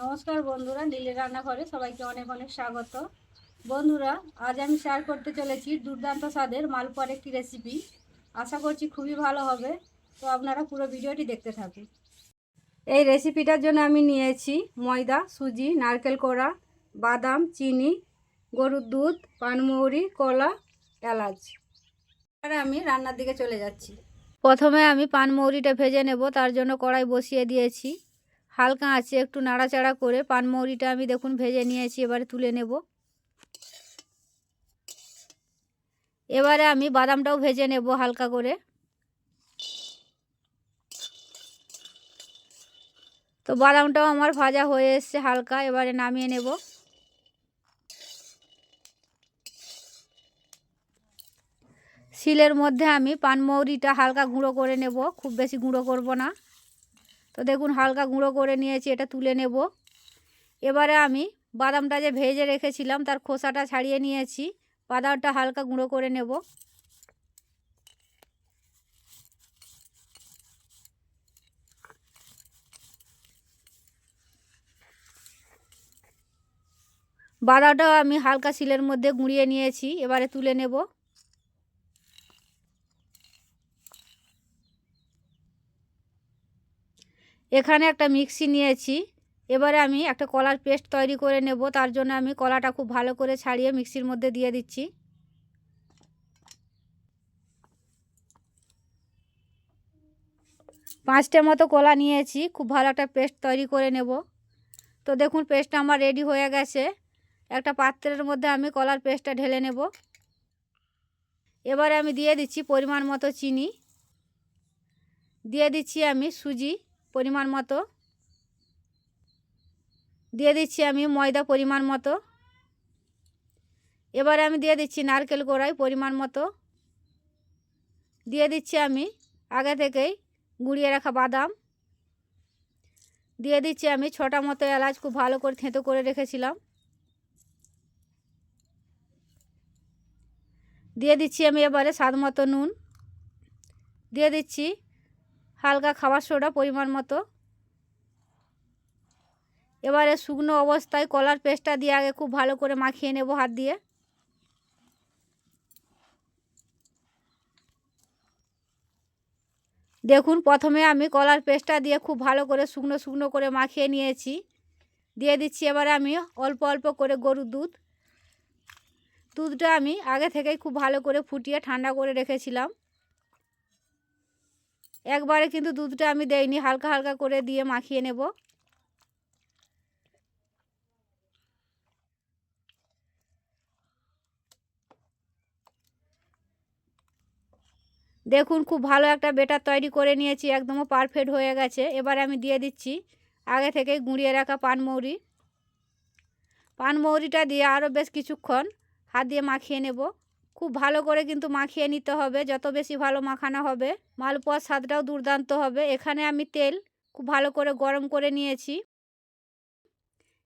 নমস্কার বন্ধুরা নীলে রান্নাঘরে সবাইকে অনেক অনেক স্বাগত। বন্ধুরা, আজ আমি শেয়ার করতে চলেছি দুর্দান্ত স্বাদের মালপোয়ার একটি রেসিপি আশা করছি খুবই ভালো হবে, তো আপনারা পুরো ভিডিওটি দেখতে থাকুন। এই রেসিপিটার জন্য আমি নিয়েছি ময়দা, সুজি, নারকেল কোড়া, বাদাম, চিনি, গরুর দুধ পানমৌরি কলা, এলাচ। আর আমি রান্নার দিকে চলে যাচ্ছি। প্রথমে আমি পানমৌরিটা ভেজে নেব, তার জন্য কড়াই বসিয়ে দিয়েছি। হালকা আছে একটু নাড়াচাড়া করে পানমৌরিটা আমি দেখুন ভেজে নিয়েছি, এবারে তুলে নেব। এবারে আমি বাদামটাও ভেজে নেব হালকা করে। তো বাদামটাও আমার ভাজা হয়ে এসছে হালকা, এবারে নামিয়ে নেব। শিলের মধ্যে আমি পানমৌরিটা হালকা গুঁড়ো করে নেব, খুব বেশি গুঁড়ো করব না। তো দেখুন হালকা গুঁড়ো করে নিয়েছি, এটা তুলে নেব। এবারে আমি বাদামটা যে ভেজে রেখেছিলাম, তার খোসাটা ছাড়িয়ে নিয়েছি। বাদামটা হালকা গুঁড়ো করে নেব। বাদামটাও আমি হালকা শিলের মধ্যে গুঁড়িয়ে নিয়েছি, এবারে তুলে নেব। এখানে একটা মিক্সি নিয়েছি। এবারে আমি একটা কলার পেস্ট তৈরি করে নেব। তার জন্য আমি কলাটা খুব ভালো করে ছাড়িয়ে মিক্সির মধ্যে দিয়ে দিচ্ছি। পাঁচটা মতো কলা নিয়েছি। খুব ভালো একটা পেস্ট তৈরি করে নেব। তো দেখুন, পেস্টটা আমার রেডি হয়ে গেছে। একটা পাত্রের মধ্যে আমি কলার পেস্টটা ঢেলে নেব। এবারে আমি দিয়ে দিচ্ছি পরিমাণ মতো চিনি। দিয়ে দিচ্ছি আমি সুজি। পরিমাণ মতো। দিয়ে দিচ্ছি আমি ময়দা পরিমাণ মতো। এবারে আমি দিয়ে দিচ্ছি নারকেল গোড়াই পরিমাণ মতো। দিয়ে দিচ্ছি আমি আগে থেকেই গুঁড়িয়ে রাখা বাদাম। দিয়ে দিচ্ছি আমি ছটা মতো এলাচ খুব ভালো করে থেঁতো করে রেখেছিলাম। দিয়ে দিচ্ছি আমি এবারে স্বাদ মতো নুন। দিয়ে দিচ্ছি হালকা খাবার সোডা পরিমাণ মতো। এবারে শুকনো অবস্থায় কলার পেস্টটা দিয়ে আগে খুব ভালো করে মাখিয়ে নেব হাত দিয়ে। দেখুন, প্রথমে আমি কলার পেস্টটা দিয়ে খুব ভালো করে শুকনো শুকনো করে মাখিয়ে নিয়েছি। দিয়ে দিচ্ছি এবারে আমি অল্প অল্প করে গরুর দুধ। দুধটা আমি আগে থেকেই খুব ভালো করে ফুটিয়ে ঠান্ডা করে রেখেছিলাম। একবারে কিন্তু দুধটা আমি দেইনি, হালকা হালকা করে দিয়ে মাখিয়ে নেব। দেখুন খুব ভালো একটা বেটার তৈরি করে নিয়েছি, একদমও পারফেক্ট হয়ে গেছে। এবারে আমি দিয়ে দিচ্ছি আগে থেকে গুঁড়িয়ে রাখা পানমৌরি পানমৌরিটা দিয়ে আরও বেশ কিছুক্ষণ হাত দিয়ে মাখিয়ে নেব। খুব ভালো করে কিন্তু মাখিয়ে নিতে হবে। যত বেশি ভালো মাখানো হবে, মালপোয়ার স্বাদটাও দুর্দান্ত হবে। এখানে আমি তেল খুব ভালো করে গরম করে নিয়েছি।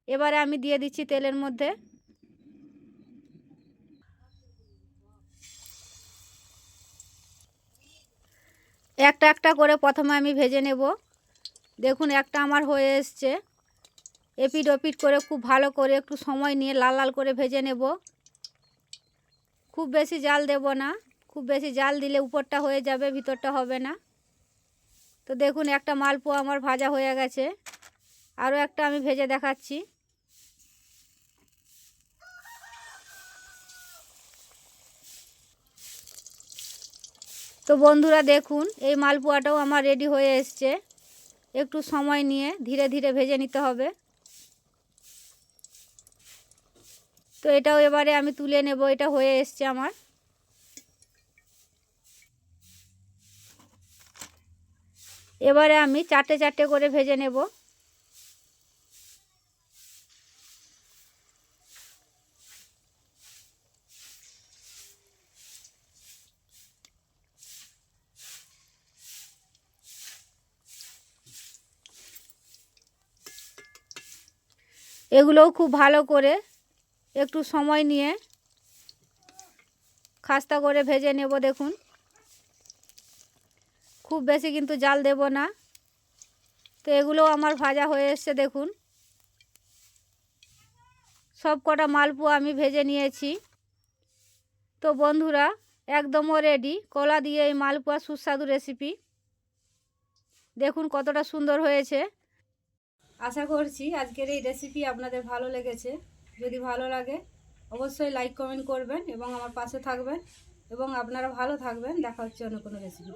এবারে আমি দিয়ে দিচ্ছি তেলের মধ্যে। একটা একটা করে প্রথমে আমি ভেজে নেব। দেখুন, একটা আমার হয়ে এসছে। এপিট ওপিট করে খুব ভালো করে একটু সময় নিয়ে লাল লাল করে ভেজে নেব। খুব বেশি জাল দেব না। খুব বেশি জাল দিলে উপরটা হয়ে যাবে, ভিতরটা হবে না। তো দেখুন, একটা মালপোয়া আমার ভাজা হয়ে গেছে। আরও একটা আমি ভেজে দেখাচ্ছি। তো বন্ধুরা দেখুন, এই মালপোয়াটাও আমার রেডি হয়ে এসছে। একটু সময় নিয়ে ধীরে ধীরে ভেজে নিতে হবে। তো এটাও এবারে আমি তুলে নেব, এটা হয়ে এসছে আমার। এবারে আমি চারটে চারটে করে ভেজে নেব। এগুলোও খুব ভালো করে একটু সময় নিয়ে খাস্তা করে ভেজে নেব, দেখুন। খুব বেশি কিন্তু জাল দেব না। তো এগুলোও আমার ভাজা হয়ে এসছে, দেখুন। সব কটা মালপোয়া আমি ভেজে নিয়েছি। তো বন্ধুরা, একদমও রেডি কলা দিয়ে এই মালপোয়া সুস্বাদু রেসিপি দেখুন কতটা সুন্দর হয়েছে। আশা করছি আজকের এই রেসিপি আপনাদের ভালো লেগেছে। যদি ভালো লাগে, অবশ্যই লাইক কমেন্ট করবেন এবং আমার পাশে থাকবেন এবং আপনারা ভালো থাকবেন। দেখা হচ্ছে অন্য কোনো রেসিপি